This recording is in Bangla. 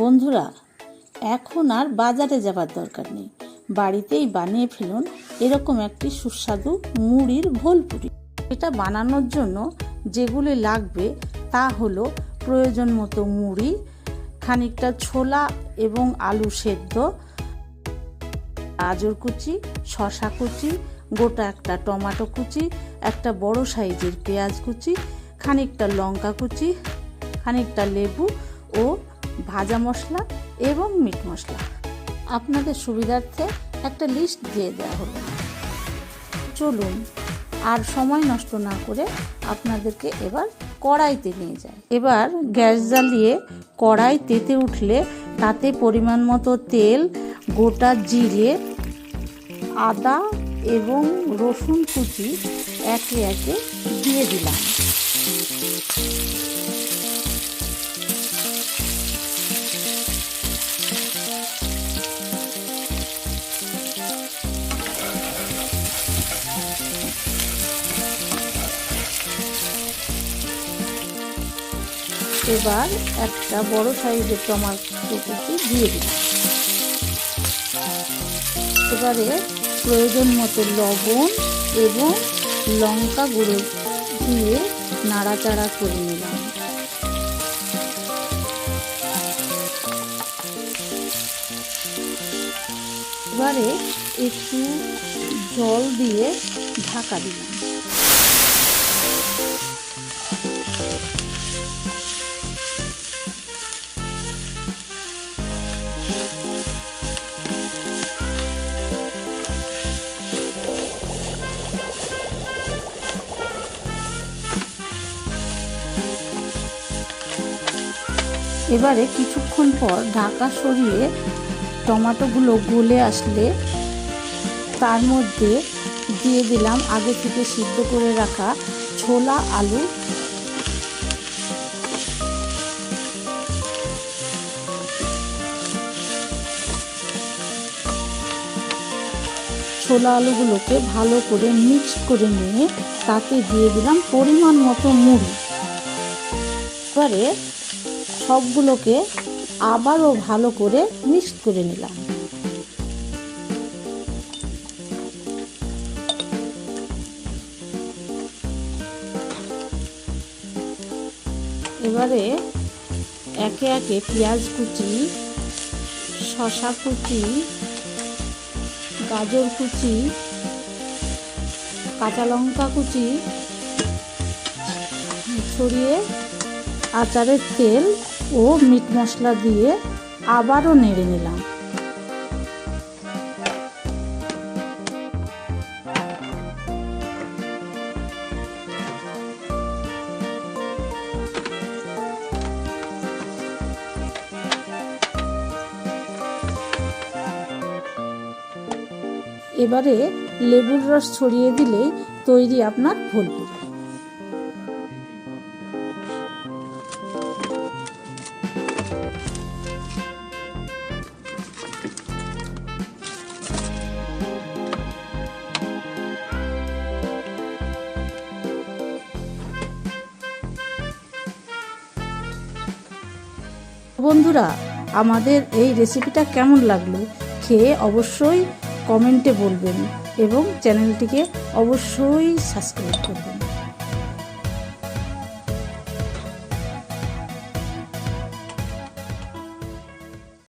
বন্ধুরা, এখন আর বাজারে যাবার দরকার নেই। বাড়িতেই বানিয়ে ফেলুন এরকম একটি সুস্বাদু মুড়ির ভোলপুরি। এটা বানানোর জন্য যেগুলি লাগবে তা হলো প্রয়োজন মতো মুড়ি, খানিকটা ছোলা এবং আলু সেদ্ধ, গাজর কুচি শশা কুচি, গোটা একটা টমেটো কুচি, একটা বড় সাইজের পেঁয়াজ কুচি, খানিকটা লঙ্কা কুচি, খানিকটা লেবু ও ভাজা মশলা এবং মিট মশলা। আপনাদের সুবিধার্থে একটা লিস্ট দিয়ে দেওয়া হলো। চলুন, আর সময় নষ্ট না করে আপনাদেরকে এবার কড়াইতে নিয়ে যায় এবার গ্যাস জ্বালিয়ে কড়াই তেতে উঠলে তাতে পরিমাণ মতো তেল, গোটা জিরে, আদা এবং রসুন কুচি একে একে দিয়ে দিলাম। এবার একটা বড় সাইজের টমাটো কুচি দিয়ে দিলাম। এবারে প্রয়োজন মতো লবণ এবং লঙ্কা গুঁড়ো দিয়ে নাড়াচাড়া করে নিলাম। এবারে একটু জল দিয়ে ঢাকা দিলাম। এবারে কিছুক্ষণ পর ঢাকা সরিয়ে টমাটোগুলো গলে আসলে তার মধ্যে দিয়ে দিলাম আগে থেকে সিদ্ধ করে রাখা ছোলা আলু। ছোলা আলুগুলোকে ভালো করে মিক্স করে নিয়ে তাতে দিয়ে দিলাম পরিমাণ মতো মুড়ি। এবারে সবগুলোকে আবারও ভালো করে মিক্স করে নিলাম। এবারে একে একে পেঁয়াজ কুচি শশা কুচি, গাজর কুচি, কাঁচা লঙ্কা কুচি, ছড়িয়ে আচারের তেল ও মিট মশলা দিয়ে আবারও নেড়ে নিলাম। এবারে লেবুর রস ছড়িয়ে দিলেই তৈরি আপনার ভোলপুরি। বন্ধুরা, আমাদের এই রেসিপিটা কেমন লাগল খেয়ে অবশ্যই কমেন্টে বলবেন এবং চ্যানেলটিকে অবশ্যই সাবস্ক্রাইব করবেন।